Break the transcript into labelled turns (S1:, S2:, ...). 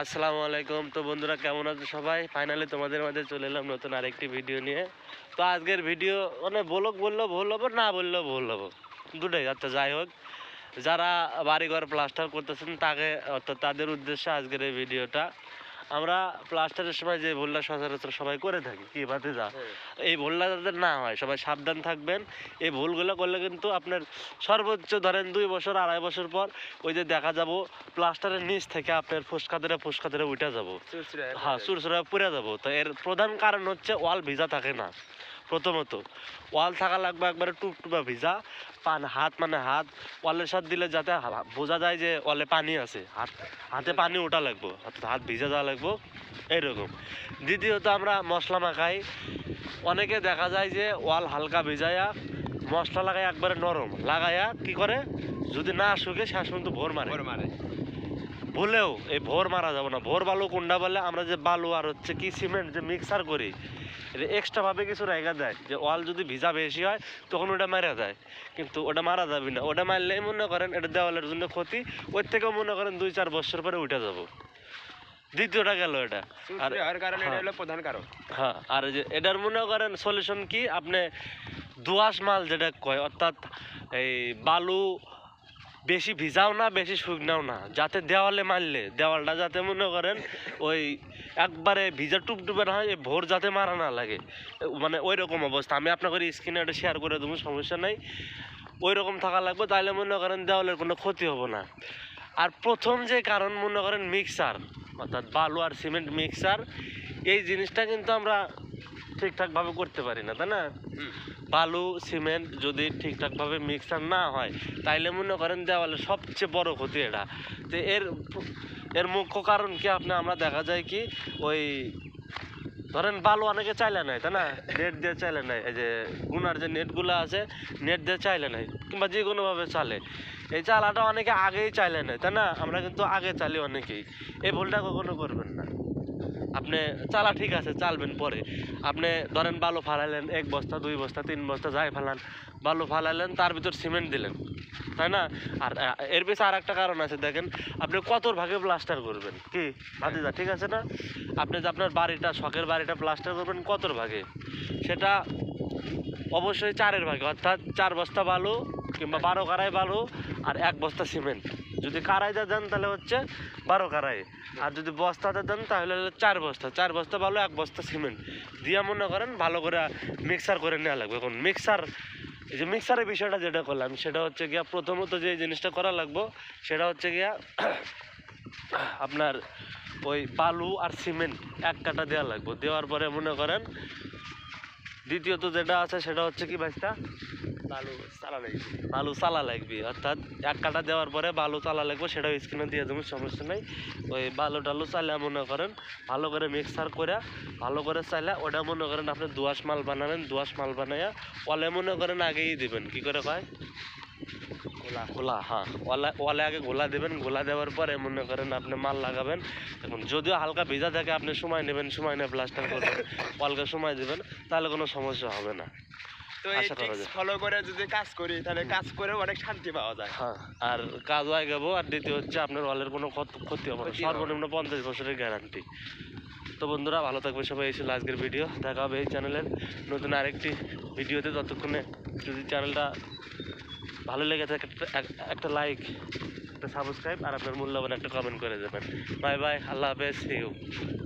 S1: আসসালামু আলাইকুম। তো বন্ধুরা, কেমন আছো সবাই? ফাইনালি তোমাদের মাঝে চলে এলাম নতুন আরেকটি ভিডিও নিয়ে। তো আজকের ভিডিও মানে বলক, বললেও ভুল হব, না বললেও ভুল হব। দুটোই আচ্ছা যাই হোক। যারা বাড়িঘর প্লাস্টার করতেছেন, তাকে, অর্থাৎ তাদের উদ্দেশ্যে আজকের এই ভিডিওটা আমরা প্লাস্টারের সময় যে ভুলটা সচরাচর সবাই করে থাকি কি বাদে যা। এই ভুলটা যাতে না হয় সবাই সাবধান থাকবেন। এই ভুলগুলো করলে কিন্তু আপনার সর্বোচ্চ ধরেন দুই বছর আড়াই বছর পর ওই যে দেখা যাব প্লাস্টারের নিচ থেকে আপনার ফুসকা ধরে ফুসকা ধরে উঠে যাব। হ্যাঁ সুরসুরা পুড়ে যাব। তো এর প্রধান কারণ হচ্ছে ওয়াল ভিজা থাকে না প্রথমত। ওয়াল থাকা লাগবে একবারে টুপটুপা ভিজা। পান হাত মানে হাত, ওয়ালের সাথে দিলে যাতে বোঝা যায় যে ওয়ালে পানি আছে। হাত, হাতে পানি ওঠা লাগবো, অর্থাৎ হাত ভিজা যাওয়া লাগবো, এইরকম। দ্বিতীয়ত আমরা মশলা মাখাই। অনেকে দেখা যায় যে ওয়াল হালকা ভিজাইয়া মশলা লাগাই একবারে নরম। লাগাইয়া কি করে? যদি না শুকে শেষ পর্যন্ত ভোর মারে।
S2: মারে।
S1: ভুলেও এই ভোর মারা যাবে না। ভোর বালু কোনটা বলে আমরা যে বালু আর হচ্ছে কি সিমেন্ট যে মিক্সার করি এটা এক্সট্রা ভাবে কিছু রেখা দেয়। যে ওয়াল যদি ভিজা বেশি হয় তখন ওটা মারা যায় কিন্তু ওটা মারা যাবে না। ওটা মারলেই মনে করেন এটা দেওয়ালের জন্য ক্ষতি। ওর থেকেও মনে করেন দুই চার বছর পরে উঠে যাব। দ্বিতীয়টা গেল এটা। আর
S2: হওয়ার কারণে এটা
S1: হ্যাঁ।
S2: হলো প্রধান কারণ।
S1: হ্যাঁ আর যে এটার মনে করেন সলিউশন কি? আপনি দোআঁশ মাল যেটা কয় অর্থাৎ এই বালু বেশি ভিজাও না, বেশি শুকনাও না। যাতে দেওয়ালে মারলে, দেওয়ালটা যাতে মনে করেন ওই একবারে ভিজা টুপটুপে না হয় ভোর যাতে মারা না লাগে। মানে ওই রকম অবস্থা। আমি আপনাকে স্ক্রিনে এটা শেয়ার করে দেবো, সমস্যা নাই। ওই রকম থাকা লাগবে তাহলে মনে করেন দেওয়ালের কোনো ক্ষতি হবে না। আর প্রথম যে কারণ মনে করেন মিক্সার অর্থাৎ বালু আর সিমেন্ট মিক্সার এই জিনিসটা কিন্তু আমরা ঠিকঠাকভাবে করতে পারি না তাই না? বালু সিমেন্ট যদি ঠিকঠাকভাবে মিক্সার না হয় তাইলে মনে করেন দেওয়ালে সবচেয়ে বড় ক্ষতি এটা। তো এর এর মুখ্য কারণ কি আপনি আমরা দেখা যায় কি ওই ধরেন বালু অনেকে চাইলে নাই তাই না? নেট দিয়ে চাইলে নাই এই যে গুনার যে নেটগুলো আছে নেট দিয়ে চাইলে নাই কিংবা যে কোনোভাবে চালে। এই চালাটা অনেকে আগেই চাইলে নাই তাই না? আমরা কিন্তু আগে চালি অনেকেই। এই ভুলটা কখনো করবেন না। আপনি, চালা ঠিক আছে, চালবেন পরে। আপনি ধরেন বালু ফালাইলেন এক বস্তা, দুই বস্তা, তিন বস্তা, যাই ফেলান, বালু ফালাইলেন তার ভিতর সিমেন্ট দিলেন, তাই না? আর এর পিছনে আর একটা কারণ আছে, দেখেন, আপনি কত ভাগে প্লাস্টার করবেন? কি? ভাতিজা, ঠিক আছে না? আপনি যে আপনার বাড়িটা, শখের বাড়িটা প্লাস্টার করবেন কত ভাগে? সেটা অবশ্যই চারের ভাগে, অর্থাৎ চার বস্তা বালু কিংবা বারো কারাই বালু আর এক বস্তা সিমেন্ট যদি কারাইতে দেন তাহলে হচ্ছে বারো কারাই। আর যদি বস্তাতে দেন তাহলে হলো চার বস্তা। চার বস্তা ভালো, এক বস্তা সিমেন্ট। দিয়ে মনে করেন ভালো করে মিক্সার করে নেওয়া লাগবে। এখন মিক্সার এই যে মিক্সারের বিষয়টা যেটা করলাম, সেটা হচ্ছে গিয়া প্রথমত যে জিনিসটা করা লাগবো, সেটা হচ্ছে গিয়া আপনার ওই বালু আর সিমেন্ট এক কাটা দেওয়া লাগবে। দেওয়ার পরে মনে করেন দ্বিতীয়ত যেটা আছে সেটা হচ্ছে কি ভাইটা
S2: বালু চালা
S1: চালা লাগবে অর্থাৎ এক কাটা দেওয়ার পরে বালু চালা লাগবে সেটাও স্ক্রিনে দিয়ে দেবো সমস্যা নেই। ওই বালু টালু চাইলে মনে করেন ভালো করে মিক্সার করে ভালো করে চাইলে ওটা মনে করেন আপনি দোয়াশ মাল বানাবেন দোয়াশ মাল বানাইয়া ওলে মনে করেন আগেই দিবেন কি করে কয়?
S2: গোলা।
S1: গোলা হ্যাঁ ওলা ওয়ালে আগে গোলা দেবেন গোলা দেওয়ার পরে মনে করেন আপনি মাল লাগাবেন। এখন যদিও হালকা ভিজা থাকে আপনি সময় নেবেন সময় নিয়ে প্লাস্টার করবেন অল্প সময় দেবেন তাহলে কোনো সমস্যা হবে না।
S2: তো এই ফলো করে যদি কাজ করি তাহলে কাজ করে অনেক শান্তি পাওয়া যায়।
S1: হ্যাঁ আর কাজ হয়ে যাব আর দ্বিতীয় হচ্ছে আপনার ওয়ালের কোনো
S2: ক্ষতি হবে না।
S1: সর্বনিম্ন পঞ্চাশ বছরের গ্যারান্টি তো বন্ধুরা ভালো থাকবে সবাই এই ছিল আজকের ভিডিও দেখা হবে এই চ্যানেলের নতুন আরেকটি ভিডিওতে ততক্ষণে যদি চ্যানেলটা ভালো লেগে থাকে একটা- এক- একটা লাইক একটা সাবস্ক্রাইব আর আপনার মূল্যবান একটা কমেন্ট করে দেবেন। বাই বাই আল্লাহ হাফেজ ইউ